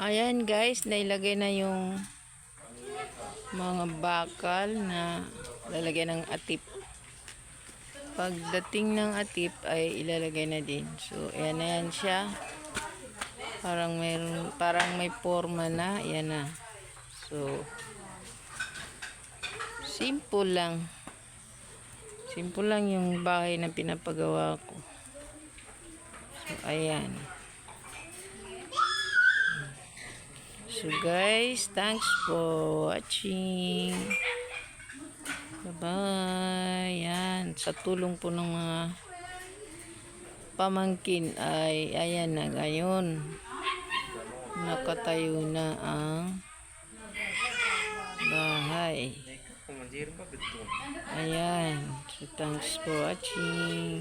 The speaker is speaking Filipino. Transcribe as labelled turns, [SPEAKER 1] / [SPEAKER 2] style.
[SPEAKER 1] Ayan guys, nailagay na yung mga bakal na lalagyan ng atip. Pagdating ng atip ay ilalagay na din. So, ayan na yan siya. Parang mayroon, parang may forma na. Ayan na. So, simple lang. Simple lang yung bahay na pinapagawa ko. So, ayan. So guys, thanks for watching. Bye-bye. Yan. Sa tulong po ng mga pamangkin ay ayan na ngayon. Nakatayo na ang bahay. Ayan. So thanks for watching.